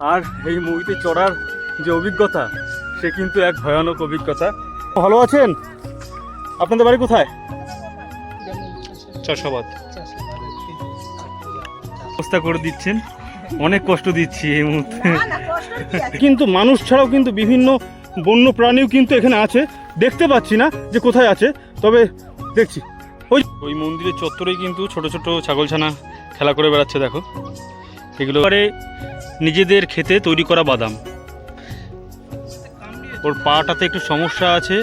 আর এই মুভিতে চড়ার যে অভিজ্ঞতা সে কিন্তু এক ভয়ানক অভিজ্ঞতা। ভালো আছেন? আপনাদের বাড়ি কোথায়? চাষাবাদ। অবস্থা করে দিচ্ছেন। অনেক কষ্ট দিচ্ছি এই মুহূর্তে। কিন্তু মানুষ ছাড়াও কিন্তু বিভিন্ন বন্য প্রাণীও কিন্তু এখানে আছে। দেখতে পাচ্ছি না যে কোথায় আছে তবে দেখছি। ওই ওই মন্দিরের চত্বরেই কিন্তু ছোট ছোট ছাগলছানা খেলা করে বেড়াচ্ছে দেখো। এগুলো পরে নিজেদের খেতে তৈরি করা বাদাম। ওর পাটাতে একটু সমস্যা আছে।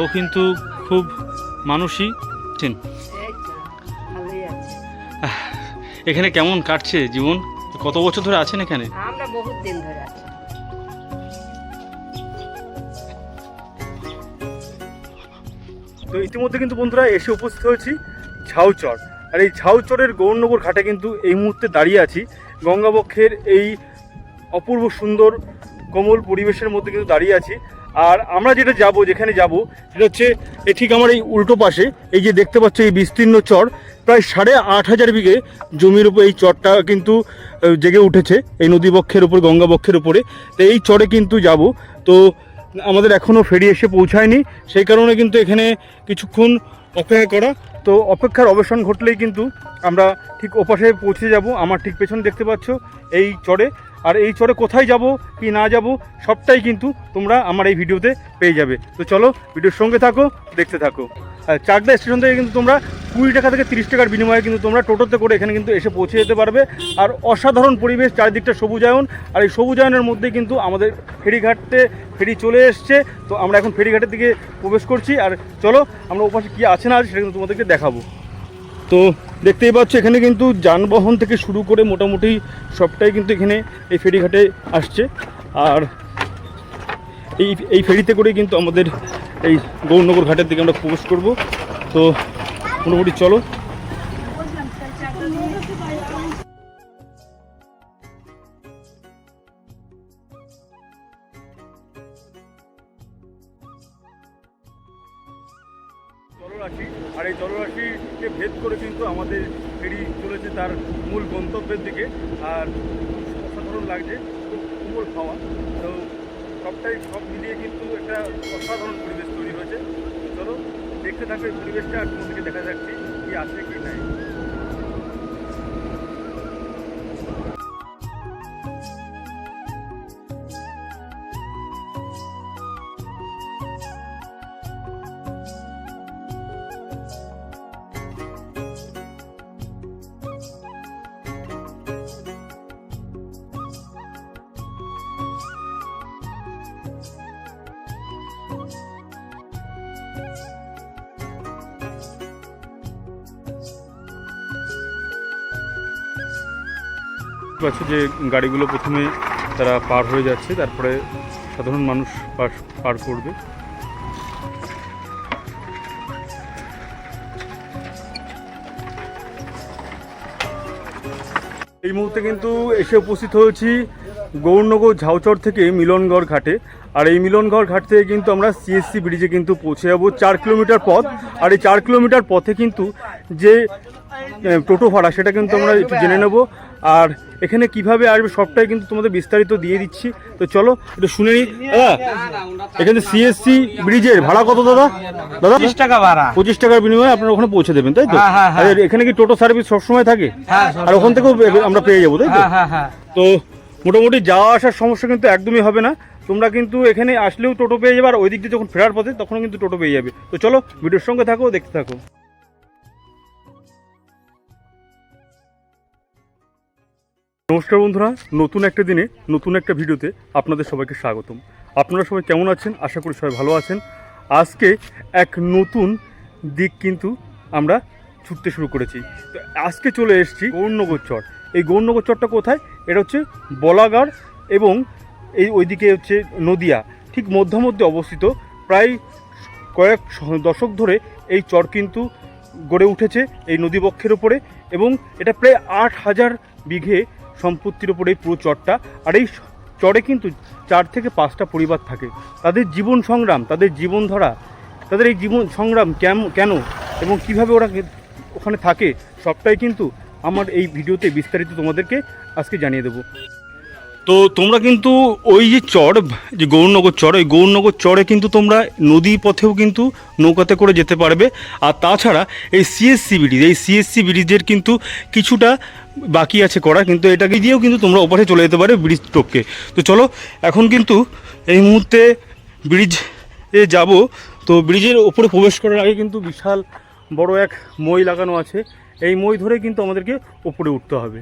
ও কিন্তু খুব মানুষই। চেন। এখানে কেমন কাটছে জীবন? কত বছর ধরে আছেন এখানে? আমরা বহুত দিন ধরে আছি। তো ইতিমধ্যে কিন্তু বন্ধুরা এসে উপস্থিত হয়েছি ঝাউচর। আর এই ঝাউচরের গৌরনগর ঘাটে কিন্তু এই মুহূর্তে দাঁড়িয়ে আছি। গঙ্গাবক্ষের এই অপূর্ব সুন্দর কোমল পরিবেশের মধ্যে কিন্তু দাঁড়িয়ে আছি। আর আমরা যেটা যাব, যেখানে যাব, সেটা হচ্ছে এ ঠিক আমার এই উল্টো পাশে, এই যে দেখতে পাচ্ছ এই বিস্তীর্ণ চর, প্রায় সাড়ে আট হাজার বিঘে জমির উপর এই চরটা কিন্তু জেগে উঠেছে এই নদীবক্ষের উপর, গঙ্গাবক্ষের উপরে। তো এই চরে কিন্তু যাব। তো আমাদের এখনও ফেরি এসে পৌঁছায়নি। সেই কারণে কিন্তু এখানে কিছুক্ষণ অপেক্ষা করা। তো অপেক্ষার অবসান ঘটলেই কিন্তু আমরা ঠিক ওপাশে পৌঁছে যাব। আমার ঠিক পেছনে দেখতে পাচ্ছ এই চরে। আর এই চরে কোথায় যাব, কি না যাব, সবটাই কিন্তু তোমরা আমার এই ভিডিওতে পেয়ে যাবে। তো চলো, ভিডিওর সঙ্গে থাকো, দেখতে থাকো। চাকদা স্টেশন থেকে কিন্তু তোমরা কুড়ি টাকা থেকে তিরিশ টাকার বিনিময়ে কিন্তু তোমরা টোটোতে করে এখানে কিন্তু এসে পৌঁছে যেতে পারবে। আর অসাধারণ পরিবেশ, চারিদিকটা সবুজায়ন। আর এই সবুজায়নের মধ্যে কিন্তু আমাদের ফেরিঘাটে ফেরি চলে এসছে। তো আমরা এখন ফেরিঘাটের দিকে প্রবেশ করছি। আর চলো, আমরা ওপাশে কী আছে না আছে সেটা কিন্তু তোমাদেরকে দেখাবো। তো দেখতেই পাচ্ছ, এখানে কিন্তু যানবাহন থেকে শুরু করে মোটামুটি সবটাই কিন্তু এখানে এই ফেরিঘাটে আসছে। আর এই এই ফেরিতে করে কিন্তু আমাদের এই গৌরনগর ঘাটের দিকে আমরা প্রবেশ করব। তো মোটামুটি চলো। পাচ্ছ যে গাড়িগুলো প্রথমে তারা পার হয়ে যাচ্ছে, তারপরে সাধারণ মানুষ পার পার করবে। এই মুহূর্তে কিন্তু এসে উপস্থিত হয়েছি গৌরনগর ঝাউচর থেকে মিলনগড় ঘাটে। আর এই মিলনগড় ঘাট থেকে কিন্তু আমরা সিএসসি ব্রিজে কিন্তু পৌঁছে যাব চার কিলোমিটার পথ। আর এই চার কিলোমিটার পথে কিন্তু যে টোটো ভাড়া, সেটা কিন্তু আমরা একটু জেনে নেব। আর এখানে কীভাবে আসবে সবটাই কিন্তু তোমাদের বিস্তারিত দিয়ে দিচ্ছি। তো চলো একটু শুনে দাদা এখানে সিএসসি ব্রিজের ভাড়া কত দাদা? দাদা পঁচিশ টাকা ভাড়া। পঁচিশ টাকার বিনিময়ে আপনারা ওখানে পৌঁছে দেবেন তাই তো? হ্যাঁ, হ্যাঁ, হ্যাঁ। আর এখানে কি টোটো সার্ভিস সবসময় থাকে? হ্যাঁ, আর ওখান থেকেও আমরা পেয়ে যাব তাই তো? তো মোটামুটি যাওয়া আসার সমস্যা কিন্তু একদমই হবে না। তোমরা কিন্তু এখানে আসলেও টোটো পেয়ে যাবে আর ওই দিক দিয়ে যখন ফেরার পথে তখনও কিন্তু টোটো পেয়ে যাবে। তো চলো ভিডিওর সঙ্গে থাকো দেখতে থাকো। নমস্কার বন্ধুরা, নতুন একটা দিনে, নতুন একটা ভিডিওতে আপনাদের সবাইকে স্বাগতম। আপনারা সবাই কেমন আছেন? আশা করি সবাই ভালো আছেন। আজকে এক নতুন দিক কিন্তু আমরা ছুটতে শুরু করেছি। তো আজকে চলে এসেছি গৌরনগর চর। এই গৌরনগর চরটা কোথায়? এটা হচ্ছে বলাগাড় এবং এই ওইদিকে হচ্ছে নদিয়া। ঠিক মধ্যমধ্যে অবস্থিত। প্রায় কয়েক দশক ধরে এই চর কিন্তু গড়ে উঠেছে এই নদীবক্ষের উপরে এবং এটা প্রায় আট হাজার বিঘে সম্পত্তির ওপর এই পুরো চরটা। আর এই চরে কিন্তু চার থেকে পাঁচটা পরিবার থাকে। তাদের জীবন সংগ্রাম, তাদের জীবনধারা তাদের এই জীবন সংগ্রাম কেন কেন এবং কীভাবে ওরা ওখানে থাকে, সবটাই কিন্তু আমার এই ভিডিওতে বিস্তারিত তোমাদেরকে আজকে জানিয়ে দেবো। তো তোমরা কিন্তু ওই যে চর, যে গৌরনগর চর, ওই গৌরনগর চরে কিন্তু তোমরা নদী পথেও কিন্তু নৌকাতে করে যেতে পারবে। আর তাছাড়া এই সিএসসি ব্রিজ, এই সিএসসি ব্রিজের কিন্তু কিছুটা বাকি আছে করা, কিন্তু এটাকে দিয়েও কিন্তু তোমরা ওপারে চলে যেতে পারে ব্রিজ টপকে। তো চলো, এখন কিন্তু এই মুহূর্তে ব্রিজ এ যাব। তো ব্রিজের ওপরে প্রবেশ করার আগে কিন্তু বিশাল বড় এক মই লাগানো আছে। এই মই ধরে কিন্তু আমাদেরকে ওপরে উঠতে হবে।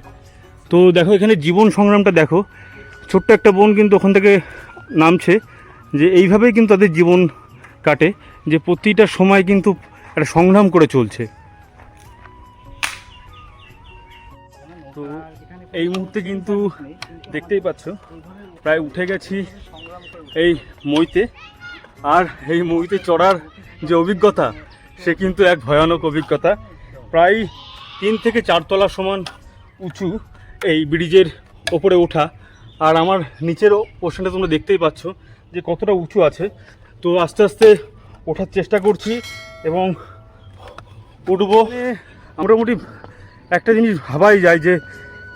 তো দেখো এখানে জীবন সংগ্রামটা দেখো। ছোট্ট একটা বোন কিন্তু ওখান থেকে নামছে যে এইভাবেই কিন্তু তাদের জীবন কাটে, যে প্রতিটা সময় কিন্তু একটা সংগ্রাম করে চলছে। তো এই মুহূর্তে কিন্তু দেখতেই পাচ্ছ, প্রায় উঠে গেছি এই মইতে। আর এই মইতে চড়ার যে অভিজ্ঞতা, সে কিন্তু এক ভয়ানক অভিজ্ঞতা। প্রায় তিন থেকে চারতলা সমান উঁচু এই ব্রিজের ওপরে ওঠা আর আমার নিচেরও পোর্শনটা তোমরা দেখতেই পাচ্ছ যে কতটা উঁচু আছে। তো আস্তে আস্তে ওঠার চেষ্টা করছি এবং উঠবো। মোটামুটি একটা জিনিস ভাবাই যায় যে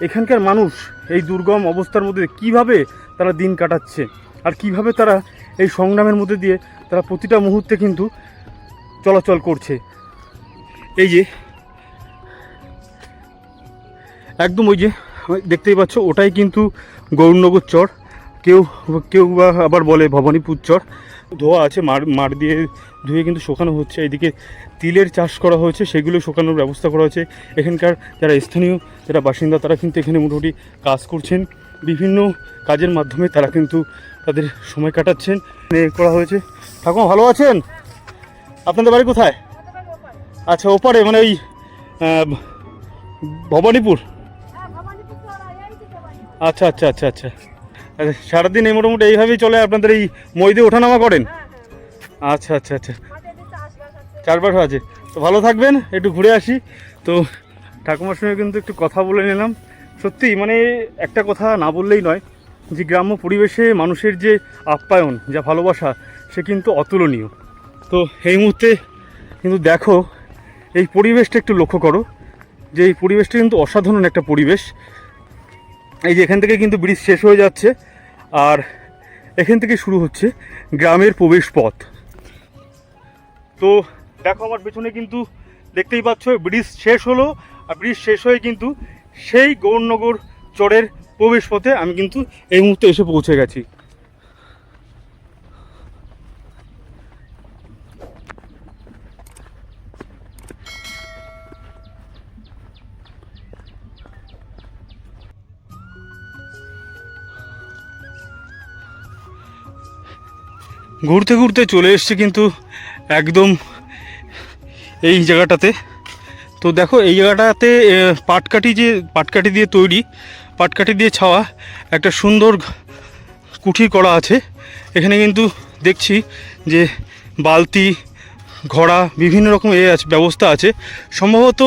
এখানকার মানুষ এই দুর্গম অবস্থার মধ্যে কীভাবে তারা দিন কাটাচ্ছে আর কীভাবে তারা এই সংগ্রামের মধ্যে দিয়ে তারা প্রতিটা মুহূর্তে কিন্তু চলাচল করছে। এই যে একদম ওই যে, দেখতেই পাচ্ছ ওটাই কিন্তু গৌরনগর চর, কেউ কেউ বা আবার বলে ভবানীপুর চর। ধোয়া আছে, মার মার দিয়ে ধুয়ে কিন্তু শোকানো হচ্ছে। এদিকে তিলের চাষ করা হয়েছে, সেগুলো শোকানোর ব্যবস্থা করা হয়েছে। এখানকার যারা স্থানীয়, যারা বাসিন্দা, তারা কিন্তু এখানে মোটামুটি কাজ করছেন। বিভিন্ন কাজের মাধ্যমে তারা কিন্তু তাদের সময় কাটাচ্ছেন। করা হয়েছে। ঠাকুমা, ভালো আছেন? আপনাদের বাড়ি কোথায়? আচ্ছা ওপারে মানে ওই ভবানীপুর। আচ্ছা আচ্ছা আচ্ছা আচ্ছা। সারাদিন এই মোটামুটি এইভাবেই চলে, আপনাদের এই মইদে ওঠানামা করেন? আচ্ছা আচ্ছা আচ্ছা। চারবার আছে তো ভালো থাকবেন, একটু ঘুরে আসি। তো ঠাকুমার সঙ্গে কিন্তু একটু কথা বলে নিলাম। সত্যি মানে একটা কথা না বললেই নয় যে গ্রাম্য পরিবেশে মানুষের যে আপ্যায়ন, যা ভালোবাসা, সে কিন্তু অতুলনীয়। তো এই মুহূর্তে কিন্তু দেখো, এই পরিবেশটা একটু লক্ষ্য করো। যে এই পরিবেশটা কিন্তু অসাধারণ একটা পরিবেশ। এই যে এখান থেকে কিন্তু ব্রিজ শেষ হয়ে যাচ্ছে, আর এখান থেকে শুরু হচ্ছে গ্রামের প্রবেশ পথ। তো দেখো আমার পেছনে কিন্তু দেখতেই পাচ্ছ, ব্রিজ শেষ হলো, আর ব্রিজ শেষ হয়ে কিন্তু সেই গৌরনগর চরের প্রবেশ পথে আমি কিন্তু এই মুহূর্তে এসে পৌঁছে গেছি। ঘুরতে ঘুরতে চলে এসছে কিন্তু একদম এই জায়গাটাতে। তো দেখো, এই জায়গাটাতে পাটকাঠি যে, পাটকাঠি দিয়ে তৈরি, পাটকাঠি দিয়ে ছাওয়া একটা সুন্দর কুঠি করা আছে। এখানে কিন্তু দেখছি যে বালতি, ঘোড়া, বিভিন্ন রকম এ আছে, ব্যবস্থা আছে। সম্ভবত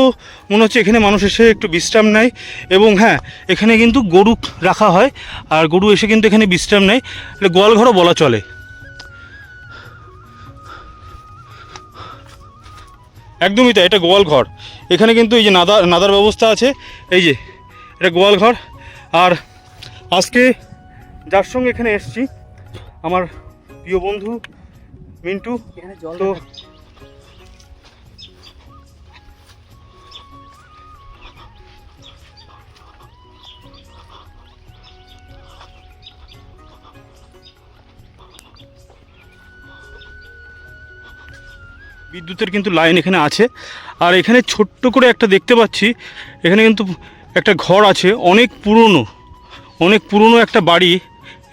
মনে হচ্ছে এখানে মানুষ এসে একটু বিশ্রাম নেয় এবং হ্যাঁ এখানে কিন্তু গরু রাখা হয়, আর গরু এসে কিন্তু এখানে বিশ্রাম নেয়। এটা গোয়ালঘরও বলা চলে। একদমই তাই, এটা গোয়াল ঘর। এখানে কিন্তু এই যে নাদা নাদার ব্যবস্থা আছে, এই যে, এটা গোয়াল ঘর। আর আজকে যার সঙ্গে এখানে এসছি, আমার প্রিয় বন্ধু মিন্টু। তো বিদ্যুতের কিন্তু লাইন এখানে আছে। আর এখানে ছোট্ট করে একটা দেখতে পাচ্ছি, এখানে কিন্তু একটা ঘর আছে, অনেক পুরনো অনেক পুরনো একটা বাড়ি,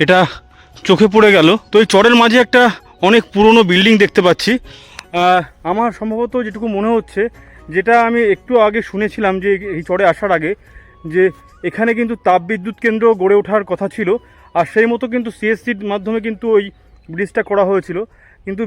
এটা চোখে পড়ে গেল। তো এই চরের মাঝে একটা অনেক পুরনো বিল্ডিং দেখতে পাচ্ছি। আমার সম্ভবত যেটুকু মনে হচ্ছে, যেটা আমি একটু আগে শুনেছিলাম যে এই চরে আসার আগে, যে এখানে কিন্তু তাপবিদ্যুৎ কেন্দ্র গড়ে ওঠার কথা ছিল। আর সেই মতো কিন্তু সিএসসির মাধ্যমে কিন্তু ওই ব্রিজটা করা হয়েছিল। কিন্তু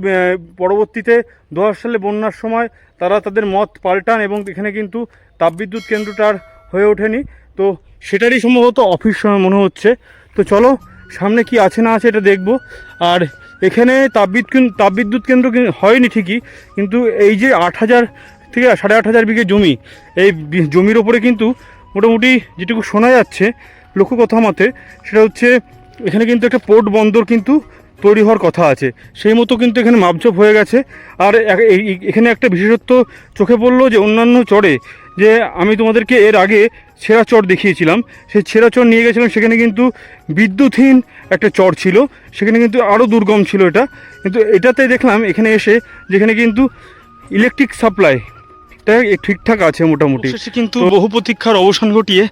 পরবর্তীতে দু হাজার সালে বন্যার সময় তারা তাদের মত পাল্টান এবং এখানে কিন্তু তাপবিদ্যুৎ কেন্দ্রটার হয়ে ওঠেনি। তো সেটারই সম্ভবত অফিস মনে হচ্ছে। তো চলো, সামনে কি আছে না আছে এটা দেখব। আর এখানে তাপবিদ্যুৎ তাপবিদ্যুৎ কেন্দ্র কিন- হয়নি ঠিকই, কিন্তু এই যে আট হাজার থেকে সাড়ে আট হাজার বিঘে জমি, এই জমির ওপরে কিন্তু মোটামুটি যেটুকু শোনা যাচ্ছে লক্ষ্য কথা মতে, সেটা হচ্ছে এখানে কিন্তু একটা পোর্ট বন্দর কিন্তু তৈরি হওয়ার কথা আছে। সেই মতো কিন্তু এখানে মাপঝোপ হয়ে গেছে। আর এখানে একটা বিশেষত্ব চোখে পড়ল যে অন্যান্য চড়ে যে আমি তোমাদেরকে এর আগে ছেঁড়া চর দেখিয়েছিলাম। সেই ছেঁড়া চর নিয়ে গেছিলাম সেখানে কিন্তু বিদ্যুৎহীন একটা চর ছিল। সেখানে কিন্তু আরও দুর্গম ছিল এটা। কিন্তু এটাতে দেখলাম এখানে এসে যেখানে কিন্তু ইলেকট্রিক সাপ্লাই ঠিকঠাক আছে মোটামুটি। কিন্তু বহু প্রতীক্ষার অবসান ঘটিয়ে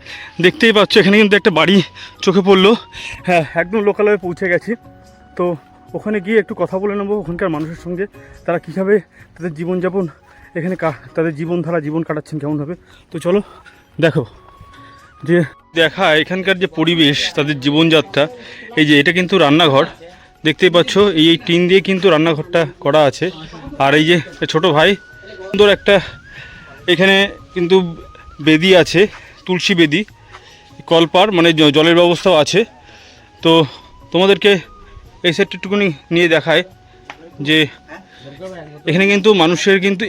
দেখতেই পাচ্ছ এখানে কিন্তু একটা বাড়ি চোখে পড়ল। হ্যাঁ একদম লোকালয়ে পৌঁছে গেছি। তো ওখানে গিয়ে একটু কথা বলে নেব ওখানকার মানুষের সঙ্গে, তারা কীভাবে তাদের জীবনযাপন, এখানে তাদের জীবনধারা, জীবন কাটাচ্ছেন কেমনভাবে তো চলো, দেখো, যে দেখা এখানকার যে পরিবেশ, তাদের জীবনযাত্রা, এই যে এটা কিন্তু রান্নাঘর, দেখতেই পাচ্ছ, এই এই টিন দিয়ে কিন্তু রান্নাঘরটা করা আছে। আর এই যে ছোট ভাই, সুন্দর একটা, এখানে কিন্তু বেদি আছে, তুলসী বেদি, কলপার মানে জলের ব্যবস্থাও আছে। তো তোমাদেরকে এই সেটটা একটুখানি নিয়ে দেখায় যে এখানে কিন্তু মানুষের কিন্তু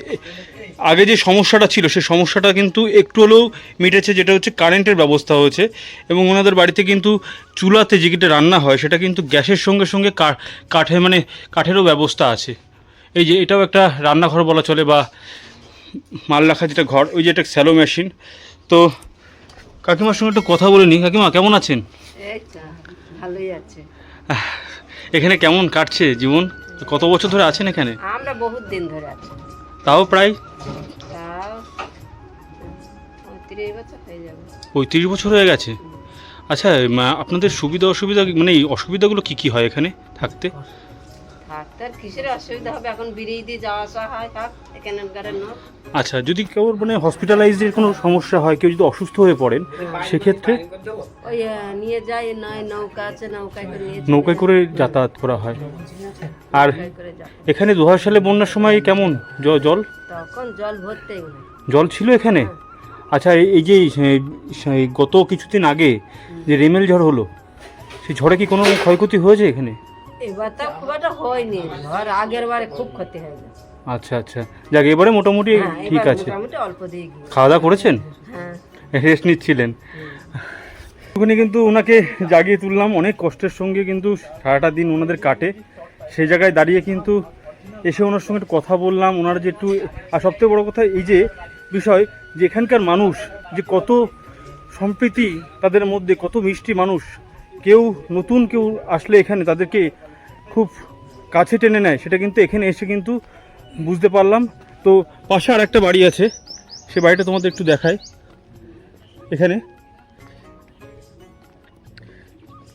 আগে যে সমস্যাটা ছিল সেই সমস্যাটা কিন্তু একটু হলেও মিটেছে যেটা হচ্ছে কারেন্টের ব্যবস্থা হয়েছে এবং ওনাদের বাড়িতে কিন্তু চুলাতে যেটা রান্না হয় সেটা কিন্তু গ্যাসের সঙ্গে সঙ্গে কাঠে মানে কাঠেরও ব্যবস্থা আছে। এই যে এটাও একটা রান্নাঘর বলা চলে বা মাল রাখা যেটা ঘর ওই যে একটা স্যালো মেশিন তো কাকিমার সঙ্গে একটু কথা বলে নি কাকিমা কেমন আছেন? ভালোই আছে। এখানে কেমন কাটছে জীবন? কত বছর ধরে আছেন এখানে? আমরা বহুত দিন ধরে আছি। তাও প্রায় পঁয়ত্রিশ বছর হয়ে যাবে। পঁয়ত্রিশ বছর হয়ে গেছে? আচ্ছা মা, আপনাদের সুবিধা অসুবিধা মানে অসুবিধাগুলো কি কি হয় এখানে থাকতে? থাকতে আর কিসের অসুবিধা হবে? এখন বেরিয়ে দিয়ে যাওয়া আসা হয় থাক এখানকার আচ্ছা যদি কেউ মানে হসপিটালাইজের কোনো সমস্যা হয় কেউ যদি অসুস্থ হয়ে পড়েন সেক্ষেত্রে ওই নিয়ে যায় নয় নৌকা আছে নৌকায় করে নিয়ে নৌকায় করে যাতায়াত করা হয়। আর এখানে দু হাজার সালে বন্যার সময় কেমন? জল? তখন জল ভরতেই না জল ছিল এখানে? আচ্ছা এই- যে গত কিছুদিন আগে যে রেমেল ঝড় হলো সেই ঝড়ে কি কোনো ক্ষয়ক্ষতি হয়েছে এখানে? এবার তো খুব একটা হয়নি। আর আগের বারে খুব ক্ষতি হয়ে গেছে। আচ্ছা আচ্ছা। যাক এবারে মোটামুটি হ্যাঁ ঠিক এবার আছে। মোটামুটি অল্প দিয়ে গিয়ে খাওয়া দাওয়া করেছেন? হ্যাঁ। রেস্ট নিচ্ছিলেন। ওখানে কিন্তু ওনাকে জাগিয়ে তুললাম। অনেক কষ্টের সঙ্গে কিন্তু সারাটা দিন ওনাদের কাটে। সেই জায়গায় দাঁড়িয়ে কিন্তু এসে ওনার সঙ্গে একটু কথা বললাম। ওনার যে একটু আর সবথেকে বড় কথা এই যে বিষয় যে এখানকার মানুষ যে কত সম্প্রীতি তাদের মধ্যে কত মিষ্টি মানুষ। কেউ নতুন কেউ আসলে এখানে তাদেরকে খুব কাছে টেনে নেয়, সেটা কিন্তু এখানে এসে কিন্তু বুঝতে পারলাম। তো পাশে আর একটা বাড়ি আছে, সে বাড়িটা তোমাদের একটু দেখায় এখানে।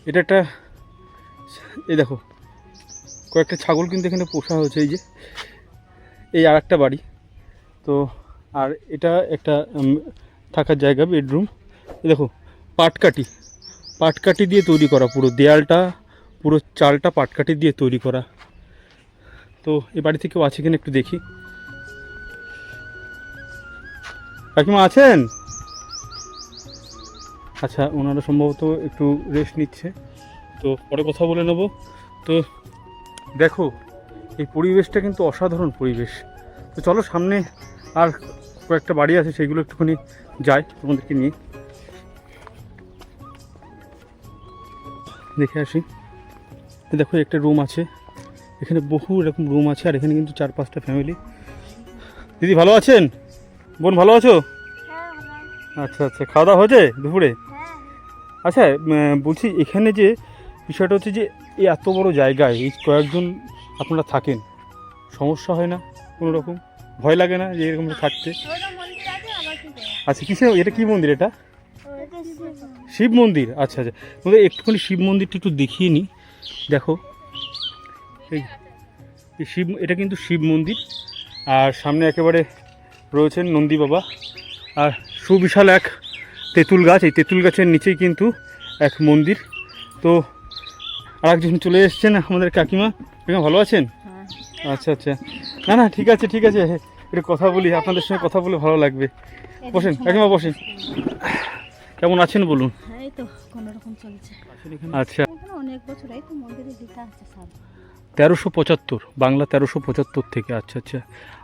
এটা একটা, এই দেখো, কয়েকটা ছাগল কিন্তু এখানে পোষা হয়েছে, এই যে। এই আর একটা বাড়ি। তো, আর এটা একটা থাকার জায়গা, বেডরুম। দেখো, পাটকাঠি। পাটকাঠি দিয়ে তৈরি করা পুরো দেয়ালটা পুরো চালটা পাটকাঠি দিয়ে তৈরি করা। তো এ বাড়িতে কেউ আছে কিনা একটু দেখি। কাকিমা আছেন? আচ্ছা ওনারা সম্ভবত একটু রেস্ট নিচ্ছে। তো পরে কথা বলে নেব। তো দেখো, এই পরিবেশটা কিন্তু অসাধারণ পরিবেশ। তো চলো সামনে আর কয়েকটা বাড়ি আছে সেইগুলো একটুখানি যাই তোমাদেরকে নিয়ে। দেখে আসি। দেখো একটা রুম আছে। এখানে বহু এরকম রুম আছে আর এখানে কিন্তু চার পাঁচটা ফ্যামিলি দিদি ভালো আছেন? বোন ভালো আছো? আচ্ছা আচ্ছা। খাওয়া দাওয়া হয়েছে দুপুরে? আচ্ছা বলছি এখানে যে বিষয়টা হচ্ছে যে এই এত বড় জায়গায় এই কয়েকজন আপনারা থাকেন সমস্যা হয় না কোনো রকম? ভয় লাগে না যে এরকম থাকতে? আচ্ছা কিসে এটা কি মন্দির এটা? শিব মন্দির। আচ্ছা আচ্ছা। একটুখানি শিব মন্দিরটা একটু দেখিয়ে নিই দেখো এই শিব এটা কিন্তু শিব মন্দির। আর সামনে একেবারে রয়েছেন নন্দী বাবা। আর সুবিশাল এক তেঁতুল গাছ এই তেঁতুল গাছের নিচেই কিন্তু এক মন্দির। তো আর একজন চলে এসছেন আমাদের কাকিমা। কাকিমা ভালো আছেন? আচ্ছা আচ্ছা। না না ঠিক আছে ঠিক আছে। একটু কথা বলি আপনাদের সঙ্গে কথা বলে ভালো লাগবে। বসেন কাকিমা বসেন। কেমন আছেন বলুন? এই তো কোনো রকম চলছে। আচ্ছা এখানে। অনেক বছর এই তো মন্দিরে দিতে আছে সব তেরোশো পঁচাত্তর বাংলা তেরোশো পঁচাত্তর থেকে। আচ্ছা আচ্ছা।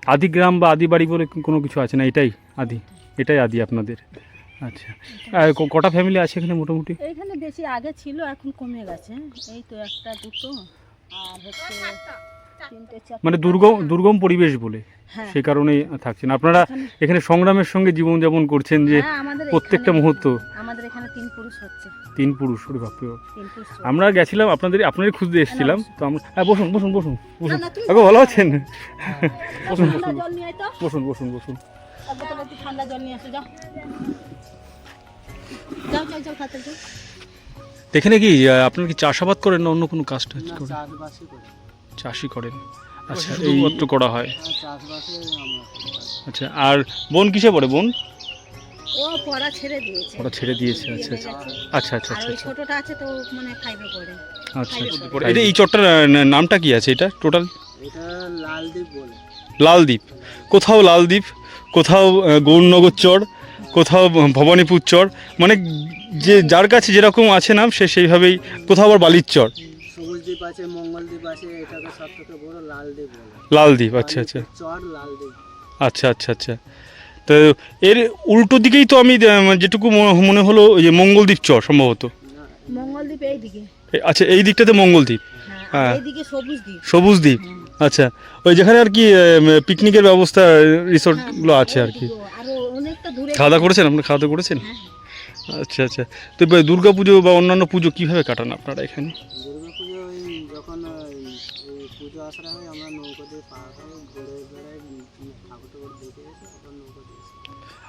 আদি গ্রাম বা আদি বাড়ি বলে কোনো কিছু আছে না? এটাই আদি। এটাই আদি আপনাদের। আচ্ছা। আর কটা ফ্যামিলি আছে এখানে মোটামুটি? এইখানে বেশি আগে ছিল এখন কমে গেছে। এই তো একটা দুটো আর হচ্ছে মানে দুর্গম দুর্গম পরিবেশ বলে। হ্যাঁ। সেই কারণেই থাকছেন। আপনারা এখানে- এখানে সংগ্রামের সঙ্গে জীবনযাপন করছেন যে হ্যাঁ, প্রত্যেকটা মুহূর্ত। আমাদের এখানে তিন পুরুষ হচ্ছে। তিন পুরুষ ওরে বাপরে। বাপ। আমরা গেছিলাম আপনাদের আপনারই খুঁজতে এসেছিলাম। তো আমরা হ্যাঁ বসুন বসুন বসুন বসুন। আগে ভালো আছেন? বসুন বসুন। বসুন বসুন বসুন। এক ঠান্ডা জল নিয়ে আসো যাও। যাও যাও যাও খাতে যাও। এখানে কি আপনারা কি চাষাবাদ করেন না অন্য কোনো কাজ টাজ করেন? চাষই করেন। আচ্ছা এই করা হয়। হ্যাঁ। আচ্ছা আর বোন কিসে পড়ে বোন? ও পড়া ছেড়ে দিয়েছে। ছেড়ে দিয়েছে আচ্ছা আচ্ছা। আচ্ছা আচ্ছা আর আচ্ছা ওই আচ্ছা। ছোটটা আছে তো ও মানে ফাইভে পড়ে। আচ্ছা আচ্ছা। এটা এই চটটার আহ, নামটা কি আছে এটা? টোটাল এটা লালদ্বীপ বলে। লালদ্বীপ কোথাও লালদ্বীপ কোথাও আহ, গৌরনগর চর কোথাও ভবানীপুর চর মানে যে যার কাছে যেরকম আছে নাম সে সেইভাবেই কোথাও আবার বালির চর। সবুজদ্বীপ আছে মঙ্গলদ্বীপ আছে এটাকে সব থেকে বড় লালদ্বীপ বলে। লালদ্বীপ আচ্ছা আচ্ছা। চর লালদ্বীপ আচ্ছা আচ্ছা আচ্ছা। তো এর উল্টো দিকেই তো আমি যেটুকু মনে হলো ওই যে মঙ্গলদ্বীপ চর সম্ভবত। মঙ্গলদ্বীপ আচ্ছা এই দিকটাতে মঙ্গলদ্বীপ। হ্যাঁ হ্যাঁ। এইদিকে সবুজ দ্বীপ। সবুজ দ্বীপ। হ্যাঁ। আচ্ছা ওই যেখানে আর কি পিকনিকের ব্যবস্থা রিসোর্টগুলো আছে আর কি। খাওয়া দাওয়া করেছেন আপনারা খাওয়া দাওয়া করেছেন? হ্যাঁ। আচ্ছা আচ্ছা। তো দুর্গা পুজো বা অন্যান্য পুজো কীভাবে কাটান আপনারা এখানে?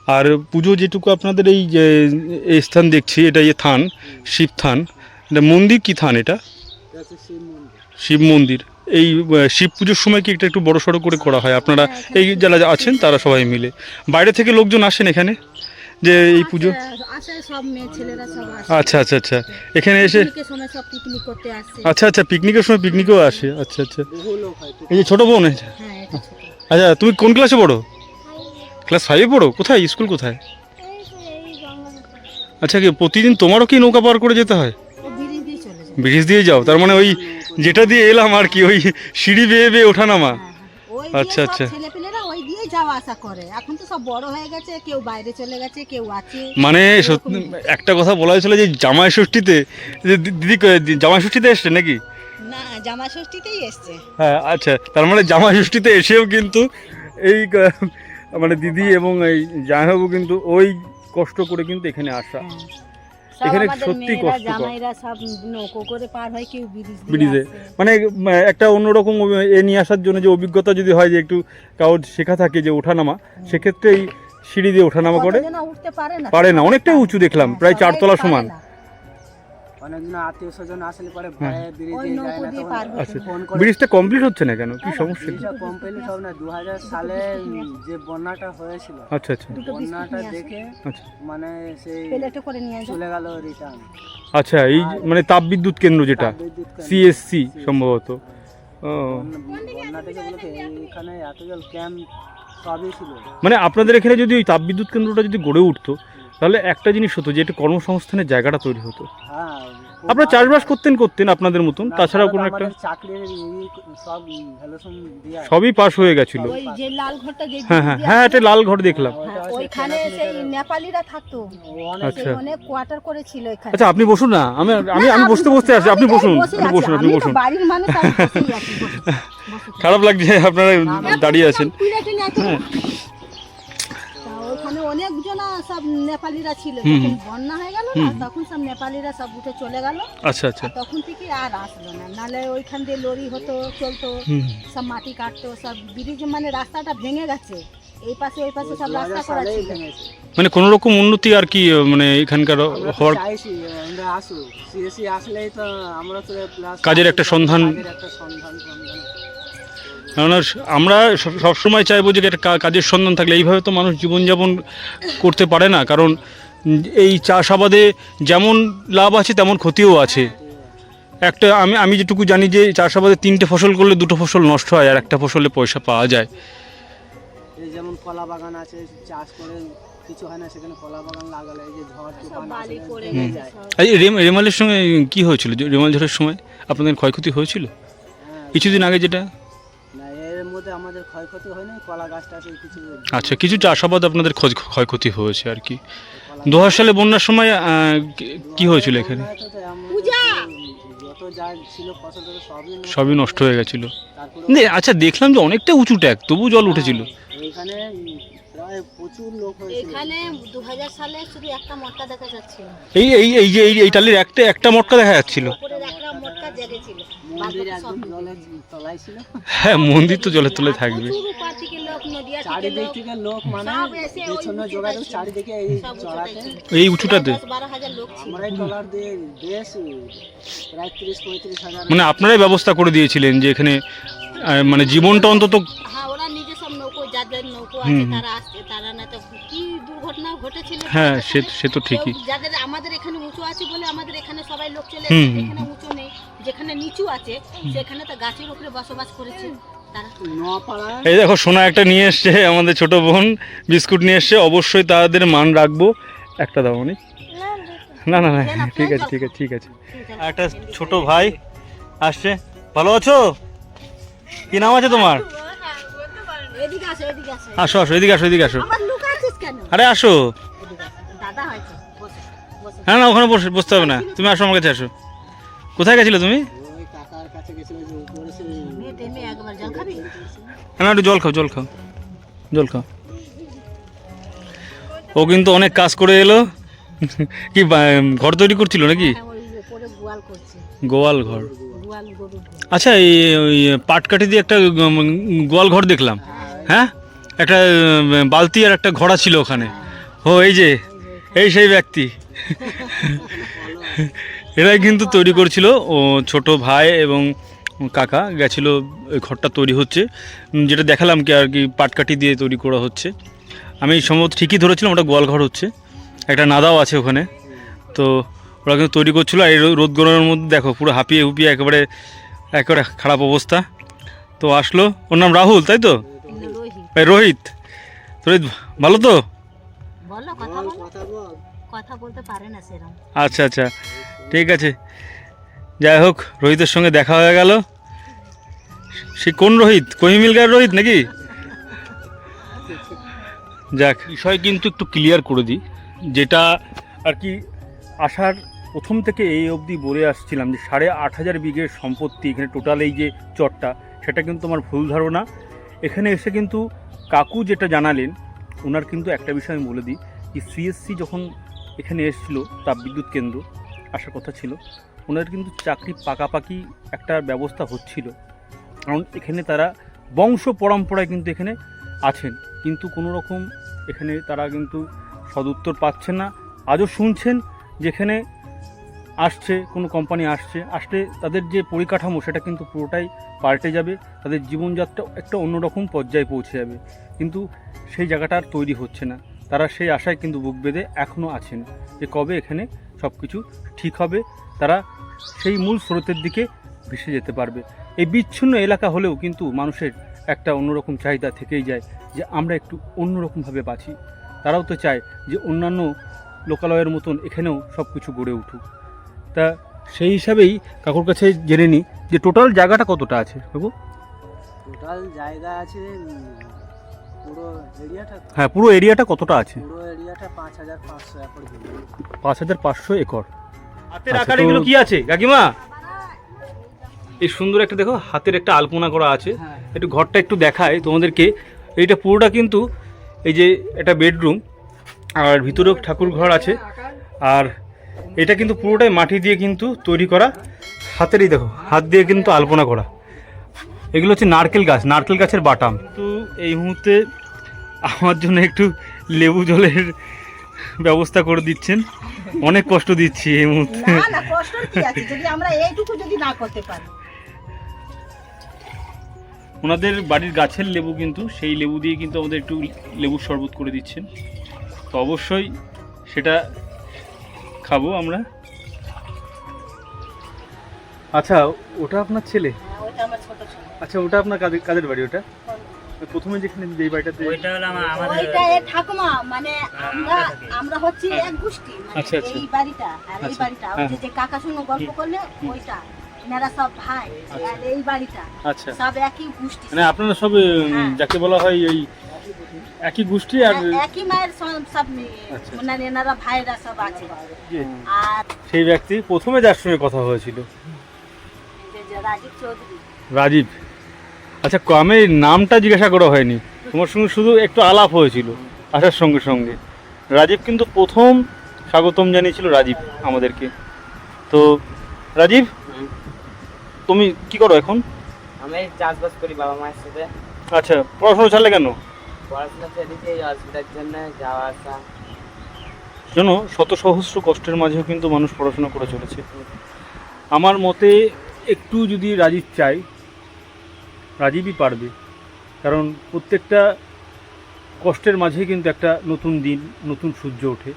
আর পুজো যেটুকু আপনাদের এই যে এই স্থান দেখছি এটা ইয়ে থান শিব থান। এটা মন্দির কি থান এটা? শিব মন্দির। এই শিব পুজোর সময় কি একটা একটু বড় সড়ো করে করা হয়? আপনারা এই যারা আছেন তারা সবাই মিলে। বাইরে থেকে লোকজন আসেন এখানে? যে এই পুজো? আসে- আসে সব মেয়ে ছেলেরা সব আসে। আচ্ছা আচ্ছা আচ্ছা। এখানে এসে পিকনিকের সময় সব পিকনিক করতে আসে। আচ্ছা আচ্ছা পিকনিকের সময় পিকনিকও আসে। আচ্ছা আচ্ছা। হয় এই যে ছোটো বোন। হ্যাঁ। আচ্ছা তুমি কোন ক্লাসে পড়ো? ক্লাস ফাইভে পড়ো? কোথায়? স্কুল কোথায়? আচ্ছা কি প্রতিদিন তোমারও কি নৌকা পার করে যেতে হয়? ব্রিজ দিয়ে যাও। তার মানে ওই যেটা দিয়ে এলাম আর কি ওই সিঁড়ি বেয়ে বেয়ে ওঠানামা হ্যাঁ, হ্যাঁ। আচ্ছা, আচ্ছা। ছেলেপেলেরা ওই দিয়ে যাওয়া আসা করে এখন তো সব বড় হয়ে গেছে কেউ বাইরে চলে গেছে কেউ আছে মানে একটা কথা বলা হয়েছিল যে জামাই ষষ্ঠীতে যে দিদি জামাই ষষ্ঠীতে এসছে নাকি? না জামা ষষ্ঠীতেই এসছে। হ্যাঁ আচ্ছা। তার মানে জামাই ষষ্ঠীতে এসেও কিন্তু এই মানে দিদি এবং এই জামাইবাবু কিন্তু ওই কষ্ট করে কিন্তু এখানে আসা। হ্যাঁ। এখানে সত্যি কেউ ব্রিজ মানে একটা অন্যরকম এ নিয়ে আসার জন্য যে অভিজ্ঞতা যদি হয় যে একটু কারোর শেখা থাকে যে ওঠানামা সেক্ষেত্রে এই সিঁড়ি দিয়ে ওঠানামা করে পারে না। অনেকটাই উঁচু দেখলাম, হ্যাঁ, প্রায় চারতলা সমান। অনেকজন আত্মীয় স্বজন আসলে পরে হ্যাঁ। ভয়ে ব্রিজে যায় না তখন হতে আচ্ছা ফোন করে। ব্রিজটা কমপ্লিট হচ্ছে না কেন? কি সমস্যা? কি? ব্রিজটা কমপ্লিট হবে না দু হাজার সালে যে বন্যাটা হয়েছিল আচ্ছা আচ্ছা। বন্যাটা দেখে আচ্ছা। মানে সেই চলে গেল রিটার্ন আচ্ছা এই যে- মানে তাপবিদ্যুৎ কেন্দ্র যেটা সিএসসি সম্ভবত। ও। বন্যা থেকে বলেছে এইখানে এত জল ক্যাম্প সবই ছিল। মানে আপনাদের এখানে যদি ওই তাপবিদ্যুৎ কেন্দ্রটা যদি গড়ে উঠতো তাহলে একটা জিনিস হতো যে একটু কর্মসংস্থানের জায়গাটা তৈরি হতো। হ্যাঁ আপনারা চাষবাস করতেন করতেন আপনাদের মতন? তাছাড়াও কোনো একটা আমাদের চাকরির ই সব ভ্যালুশন দিয়া সবই পাস হয়ে গেছিল। ওই যে লাল ঘরটা যে হ্যাঁ হ্যাঁ হ্যাঁ একটা লাল ঘর দেখলাম। ওইখানে সেই নেপালিরা থাকতো। আচ্ছা। অনেক কোয়ার্টার করেছিল এখানে। আচ্ছা আপনি বসুন না। আমি আমি আমি বসতে বসতে আসি। আপনি বসুন আপনি বসুন আপনি বসুন। বাড়ির মানুষ আছি। খারাপ লাগছে আপনারা দাঁড়িয়ে আছেন। হ্যাঁ। সব নেপালিরা ছিল। যখন বন্যা হয়ে গেল না তখন সব নেপালিরা সব উঠে চলে গেল। আচ্ছা আচ্ছা। তখন থেকে আর আসলো না। নালে ওইখান দিয়ে লরি হতো চলতো সব মাটি কাটতো সব ব্রিজ মানে রাস্তাটা ভেঙে গেছে। এই পাশে ওই পাশে সব রাস্তা করা ছিল। মানে কোনো রকম উন্নতি আর কি মানে এখানকার হওয়ার চাইছি আমরা আসুক। সিএসসি আসলেই তো আমরা তো কাজের একটা সন্ধান। একটা সন্ধান সন্ধান। কেননা আমরা সবসময় চাইব যে একটা কাজের সন্ধান থাকলে। এইভাবে তো মানুষ জীবনযাপন করতে পারে না। কারণ এই চাষাবাদে যেমন লাভ আছে তেমন ক্ষতিও আছে। একটা আমি আমি যেটুকু জানি যে চাষাবাদে তিনটে ফসল করলে দুটো ফসল নষ্ট হয় আর একটা ফসলে পয়সা পাওয়া যায়। এই যেমন কলা বাগান আছে চাষ করে কিছু হয় না সেখানে কলা বাগান লাগালে যে ঝড় তুফান রেমালের সঙ্গে কি হয়েছিল? রেমাল ঝড়ের সময় আপনাদের ক্ষয়ক্ষতি হয়েছিল? হ্যাঁ। কিছুদিন আগে যেটা? আমাদের ক্ষয়ক্ষতি হয় নাই কলা গাছটা কিছু আচ্ছা কিছু চাষাবাদ আপনাদের ক্ষয়- ক্ষয়ক্ষতি হয়েছে আর কি। দু হাজার সালে বন্যার সময় আহ, কি- কি হয়েছিল এখানে? বন্যায় তো তেমন যত যা ছিল ফসল টসল সবই নষ্ট। সবই নষ্ট হয়ে গেছিল। তারপরে আচ্ছা দেখলাম যে অনেকটা উঁচু ট্যাগ তবু জল উঠেছিল। এখানে প্রায় প্রচুর লোক হয়েছিল। এখানে দু হাজার সালে শুধু একটা মটকা দেখা যাচ্ছিল। এই এই এই যে এই- এই টালির একটা একটা মটকা দেখা যাচ্ছিল। উপরের একটা মটকা জেগেছিল। হ্যাঁ মন্দির তো জলের তলায় থাকবে। মানে এই সব চড়াতে। এই উঁচুটাতে মানে আপনারাই ব্যবস্থা করে দিয়েছিলেন যে এখানে মানে জীবনটা অন্তত হ্যাঁ ওরা নিজে সব নৌকো যাদের নৌকো হুম, আছে তারা আসছে। তারা না তো কি দুর্ঘটনা ঘটেছিল? হ্যাঁ সে? সে তো ঠিকই। যাদের আমাদের এখানে উঁচু আছে বলে আমাদের এখানে সবাই লোক চলে হুম, এখানে উঁচু যেখানে নিচু আছে সেখানে তো গাছের উপরে বসবাস করেছে। এই দেখো সোনা একটা নিয়ে এসছে আমাদের ছোট বোন। বিস্কুট নিয়ে এসছে অবশ্যই তাদের মান রাখব। একটা দাও অনেক না না না ঠিক আছে ঠিক আছে ঠিক আছে। একটা ছোট ভাই আসছে। ভালো আছো? কি নাম আছে তোমার? আসো আসো। এদিকে আসো এদিকে আসো। আমার লোক আছিস কেন? আরে আসো। হ্যাঁ না ওখানে বসে বসতে হবে না। তুমি আসো আমার কাছে আসো। কোথায় গেছিলে তুমি? না একটু জল খাও জল খাও জল খাও। ও কিন্তু অনেক কাজ করে এলো। কি ঘর তৈরি করছিল নাকি? গোয়াল ঘর। আচ্ছা এই পাটকাঠি দিয়ে একটা গোয়াল ঘর দেখলাম। হ্যাঁ? একটা বালতি আর একটা ঘোড়া ছিল ওখানে। ও, এই যে, এই সেই ব্যক্তি। এরাই কিন্তু তৈরি করছিল। ও ছোট ভাই এবং কাকা গেছিল ওই ঘরটা তৈরি হচ্ছে। যেটা দেখালাম কি আর কি পাটকাঠি দিয়ে তৈরি করা হচ্ছে। আমি সম্ভবত ঠিকই ধরেছিলাম ওটা গোয়াল ঘর হচ্ছে। একটা নাদাও আছে ওখানে। তো ওরা কিন্তু তৈরি করছিল আর এই রোদ গরমের মধ্যে দেখো পুরো হাঁপিয়ে হুপিয়ে একেবারে একেবারে খারাপ অবস্থা। তো আসলো ওর নাম রাহুল তাই তো? রোহিত। রোহিত। ভালো তো? কথা বলতে পারে না আচ্ছা আচ্ছা। ঠিক আছে। যাই হোক, রোহিতের সঙ্গে দেখা হয়ে গেল। সে কোন রোহিত? কহিমিলগার রোহিত নাকি? যাক। বিষয় কিন্তু একটু ক্লিয়ার করে দিই। যেটা আর কি আসার প্রথম থেকে এই অবধি বলে আসছিলাম যে সাড়ে আট হাজার বিঘের সম্পত্তি, এখানে টোটাল এই যে চরটা, সেটা কিন্তু আমার ভুল ধারণা। এখানে এসে কিন্তু কাকু যেটা জানালেন, ওনার কিন্তু একটা বিষয় আমি বলে দিই, যে সিএসসি যখন এখানে এসেছিল তাপবিদ্যুৎ কেন্দ্র আসার কথা ছিল। ওনাদের কিন্তু চাকরি পাকাপাকি একটা ব্যবস্থা হচ্ছিল। কারণ এখানে তারা বংশ পরম্পরায় কিন্তু এখানে আছেন। কিন্তু কোনো রকম এখানে তারা কিন্তু সদুত্তর পাচ্ছেন না। আজও শুনছেন যেখানে আসছে, কোনো কোম্পানি আসছে, আসলে তাদের যে পরিকাঠামো সেটা কিন্তু পুরোটাই পাল্টে যাবে। তাদের জীবনযাত্রা একটা অন্যরকম পর্যায়ে পৌঁছে যাবে। কিন্তু সেই জায়গাটা আর তৈরি হচ্ছে না। তারা সেই আশায় কিন্তু বুক বেঁধে এখনও আছেন যে কবে এখানে সব কিছু ঠিক হবে, তারা সেই মূল স্রোতের দিকে ভেসে যেতে পারবে। এই বিচ্ছিন্ন এলাকা হলেও কিন্তু মানুষের একটা অন্যরকম চাহিদা থেকেই যায় যে আমরা একটু অন্যরকমভাবে বাঁচি। তারাও তো চায় যে অন্যান্য লোকালয়ের মতন এখানেও সব কিছু গড়ে উঠুক। তা সেই হিসাবেই কাকুর কাছে জেনে নিই যে টোটাল জায়গাটা কতটা আছে কাকু টোটাল জায়গা আছে পুরো এরিয়াটা হ্যাঁ পুরো এরিয়াটা কতটা আছে? পুরো এরিয়াটা পাঁচ হাজার পাঁচশো একর জমি। পাঁচ হাজার পাঁচশো একর। হাতের আচ্ছা, আকার এগুলো কি আছে কাকিমা? এই সুন্দর একটা দেখো হাতের একটা আলপনা করা আছে। হ্যাঁ। একটু ঘরটা একটু দেখায় তোমাদেরকে। এইটা পুরোটা কিন্তু এই যে একটা বেডরুম আর ভিতরেও ঠাকুর ঘর আছে। আর এটা কিন্তু পুরোটাই মাটি দিয়ে কিন্তু তৈরি করা। হাতেরই দেখো হাত দিয়ে কিন্তু আলপনা করা। এগুলো হচ্ছে নারকেল গাছ নারকেল গাছের বাটাম। তো এই মুহূর্তে আমার জন্য একটু লেবু জলের ব্যবস্থা করে দিচ্ছেন। অনেক কষ্ট দিচ্ছি এই মুহূর্তে। না না কষ্ট কি আছে? যদি আমরা এইটুকু যদি না করতে পারি। ওনাদের বাড়ির গাছের লেবু কিন্তু সেই লেবু দিয়ে কিন্তু আমাদের একটু লেবুর শরবত করে দিচ্ছেন। তো অবশ্যই সেটা খাব আমরা। আচ্ছা ওটা আপনার ছেলে হ্যাঁ, ওটা আমার ছোট ছোট আচ্ছা ওটা আপনার কাদের কাদের বাড়ি ওটা? প্রথমে যেখানে যেই বাড়িটাতে ওইটা হলো আমার আমাদের ওইটা ঠাকুমা মানে আমরা আমরা হচ্ছে এক গোষ্ঠী মানে আচ্ছা, আচ্ছা। এই বাড়িটা আর এই আচ্ছা, বাড়িটা। ওই হ্যাঁ। যে- যে কাকা সঙ্গে গল্প করলে ওইটা। এনারা সব ভাই আর এই বাড়িটা। আচ্ছা। সব একই গোষ্ঠী। মানে আপনারা সব হ্যাঁ। যাকে বলা হয় ওই একই গোষ্ঠী আর একই মায়ের সব-। মানে এনারা ভাইরা সব আছে। আর সেই ব্যক্তি প্রথমে যার সঙ্গে কথা হয়েছিল? এই যে- যে রাজীব চৌধুরী। রাজীব। আচ্ছা আমি নামটা জিজ্ঞাসা করা হয়নি। তোমার সঙ্গে শুধু একটু আলাপ হয়েছিল আসার সঙ্গে সঙ্গে। রাজীব কিন্তু প্রথম স্বাগতম জানিয়েছিল রাজীব আমাদেরকে। তো রাজীব তুমি কি করো এখন? আমি চাষবাস করি বাবা মায়ের সাথে। আচ্ছা পড়াশোনা ছাড়লে কেন? পড়াশোনা এই অসুবিধার জন্য যাওয়া আসা। জানো শত সহস্র কষ্টের মাঝেও কিন্তু মানুষ পড়াশোনা করে চলেছে। আমার মতে একটু যদি রাজীব চাই রাজীবই পারবে। কারণ প্রত্যেকটা কষ্টের মাঝেই কিন্তু একটা নতুন দিন, নতুন সূর্য ওঠে।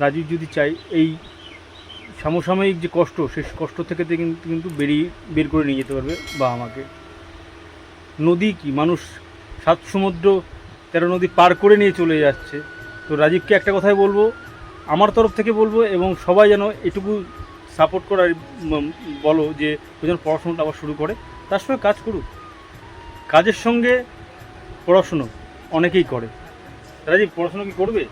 রাজীব যদি চাই এই সমসাময়িক যে কষ্ট, সেই কষ্ট থেকে কিন্তু কিন্তু বেরিয়ে বের করে নিয়ে যেতে পারবে বা আমাকে। নদী কি? মানুষ সাত সমুদ্র, তেরো নদী পার করে নিয়ে চলে যাচ্ছে। তো রাজীবকে একটা কথাই বলব, আমার তরফ থেকে বলব এবং সবাই যেন এটুকু সাপোর্ট করার বলো যে ও যেন পড়াশোনাটা আবার শুরু করে। তার সঙ্গে কাজ করুক। কাজের সঙ্গে পড়াশুনো অনেকেই করে। রাজীব পড়াশুনো কি করবে?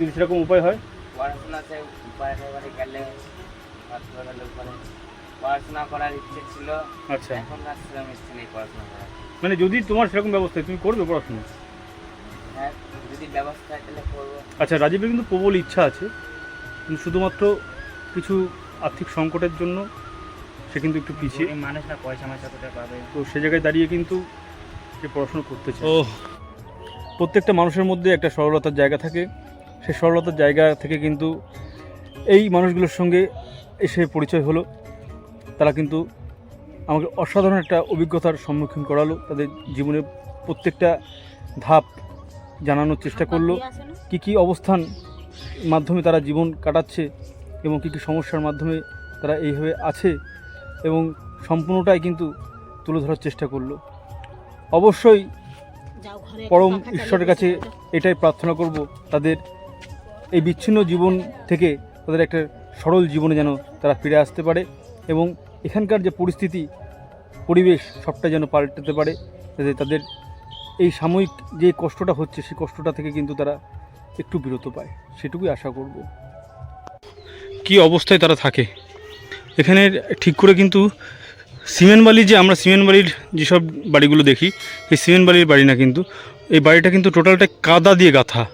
যদি সেরকম উপায় হয়? পড়াশোনাতে উপায় একেবারে গেলে হসপিটালে লোক করে পড়াশোনা করার ইচ্ছে ছিল। আচ্ছা। এখন আর সেরকম ইচ্ছে নেই পড়াশোনা করার। মানে যদি তোমার সেরকম ব্যবস্থা তুমি করবে পড়াশোনা? হ্যাঁ যদি ব্যবস্থা তাহলে করব। আচ্ছা রাজীবের কিন্তু প্রবল ইচ্ছা আছে। কিন্তু শুধুমাত্র কিছু আর্থিক সংকটের জন্য সে কিন্তু একটু পিছিয়ে মানুষ না পয়সা ময়সা কোথায় পাবে? তো সে জায়গায় দাঁড়িয়ে কিন্তু সে পড়াশোনা করতে চায় ও প্রত্যেকটা মানুষের মধ্যে একটা সরলতার জায়গা থাকে। সেই সরলতার জায়গা থেকে কিন্তু এই মানুষগুলোর সঙ্গে এসে পরিচয় হলো। তারা কিন্তু আমাকে অসাধারণ একটা অভিজ্ঞতার সম্মুখীন করালো। তাদের জীবনের প্রত্যেকটা ধাপ জানানোর চেষ্টা করল? কী কী অবস্থান মাধ্যমে তারা জীবন কাটাচ্ছে এবং কী কী সমস্যার মাধ্যমে তারা এইভাবে আছে এবং সম্পূর্ণটাই কিন্তু তুলে ধরার চেষ্টা করল। অবশ্যই পরম ঈশ্বরের কাছে এটাই প্রার্থনা করব তাদের এই বিচ্ছিন্ন জীবন থেকে তাদের একটা সরল জীবনে যেন তারা ফিরে আসতে পারে এবং এখানকার যে পরিস্থিতি পরিবেশ সবটা যেন পাল্টাতে পারে যাতে তাদের এই সাময়িক যে কষ্টটা হচ্ছে সেই কষ্টটা থেকে কিন্তু তারা একটু বিরত পায়। সেটুকুই আশা করব। কি অবস্থায় তারা থাকে? এখানে ঠিক করে কিন্তু সিমেন্ট বালি যে আমরা সিমেন্ট বালির যেসব বাড়িগুলো দেখি, এই সিমেন্ট বালির বাড়ি না কিন্তু, এই বাড়িটা কিন্তু টোটালটা কাদা দিয়ে গাঁথা।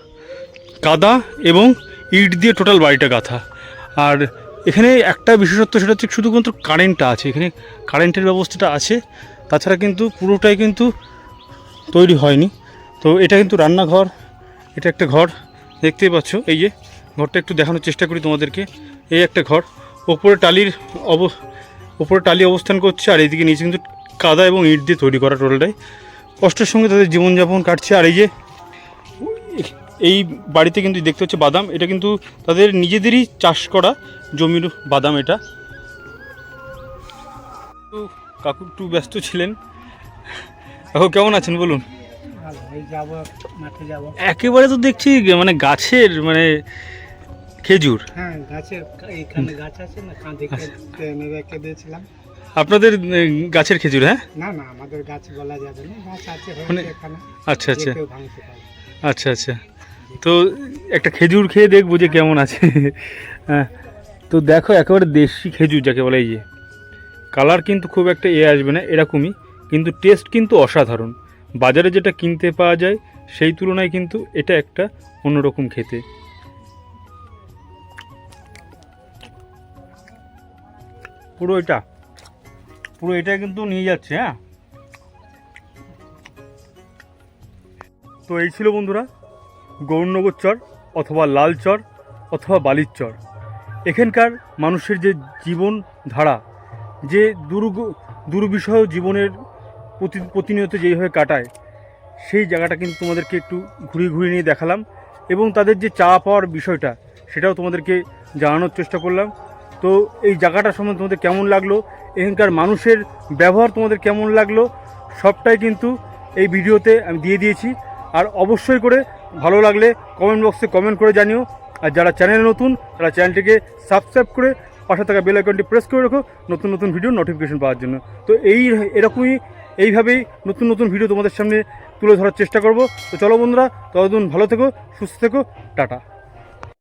কাদা এবং ইট দিয়ে টোটাল বাড়িটা গাঁথা। আর এখানে একটা বিশেষত্ব সেটা হচ্ছে শুধুমাত্র কারেন্টটা আছে। এখানে কারেন্টের ব্যবস্থাটা আছে। তাছাড়া কিন্তু পুরোটাই কিন্তু তৈরি হয়নি। তো এটা কিন্তু রান্নাঘর, এটা একটা ঘর, দেখতেই পাচ্ছ। এই যে ঘরটা একটু দেখানোর চেষ্টা করি তোমাদেরকে। এই একটা ঘর। ওপরে টালির অব ওপরে টালি অবস্থান করছে আর এইদিকে নিচে কিন্তু কাদা এবং ইট দিয়ে তৈরি করা টোটালটাই কষ্টের সঙ্গে তাদের জীবনযাপন কাটছে আর এই যে এই বাড়িতে কিন্তু দেখতে হচ্ছে বাদাম। এটা কিন্তু তাদের নিজেদেরই চাষ করা জমির বাদাম এটা। তো কাকু একটু ব্যস্ত ছিলেন। এখন কেমন আছেন বলুন? একেবারে তো দেখছি মানে গাছের মানে খেজুর? হ্যাঁ গাছের এখানে গাছ আছে না কাঁধে আচ্ছা। রেখে দিয়েছিলাম। আপনাদের গাছের খেজুর হ্যাঁ? না না আমাদের গাছ বলা যাবে না গাছ আছে মানে- আচ্ছা আচ্ছা। আচ্ছা আচ্ছা। তো একটা খেজুর খেয়ে দেখব যে কেমন আছে। হ্যাঁ তো দেখো একেবারে দেশি খেজুর যাকে বলে এই যে। কালার কিন্তু খুব একটা এ আসবে না এরকমই কিন্তু টেস্ট কিন্তু অসাধারণ। বাজারে যেটা কিনতে পাওয়া যায় সেই তুলনায় কিন্তু এটা একটা অন্যরকম খেতে। পুরো এটা। পুরো এটা কিন্তু নিয়ে যাচ্ছে হ্যাঁ? তো এই ছিল বন্ধুরা, গৌরনগর চর অথবা লাল চর অথবা বালির চর। এখানকার মানুষের যে জীবন ধারা, যে দুর্গ, দুর্বিষহ জীবনের প্রতি, প্রতিনিয়ত যেইভাবে কাটায়, সেই জায়গাটা কিন্তু তোমাদেরকে একটু ঘুরিয়ে ঘুরিয়ে নিয়ে দেখালাম এবং তাদের যে চা পাওয়ার বিষয়টা, সেটাও তোমাদেরকে জানানোর চেষ্টা করলাম। তো এই জায়গাটা সম্বন্ধে তোমাদের কেমন লাগল? এখানকার মানুষের ব্যবহার তোমাদের কেমন লাগল? সবটাই কিন্তু এই ভিডিওতে আমি দিয়ে দিয়েছি। আর অবশ্যই করে ভালো লাগলে কমেন্ট বক্সে কমেন্ট করে জানিও। আর যারা চ্যানেল নতুন, তারা চ্যানেলটিকে সাবস্ক্রাইব করে পাশে থাকা বেল আইকনটি প্রেস করে রাখো নতুন নতুন ভিডিও নোটিফিকেশন পাওয়ার জন্য। তো এই এরকমই, এইভাবেই নতুন নতুন ভিডিও তোমাদের সামনে তুলে ধরার চেষ্টা করব। তো চলো বন্ধুরা, ততদিন ভালো থেকো, সুস্থ থেকো, টাটা।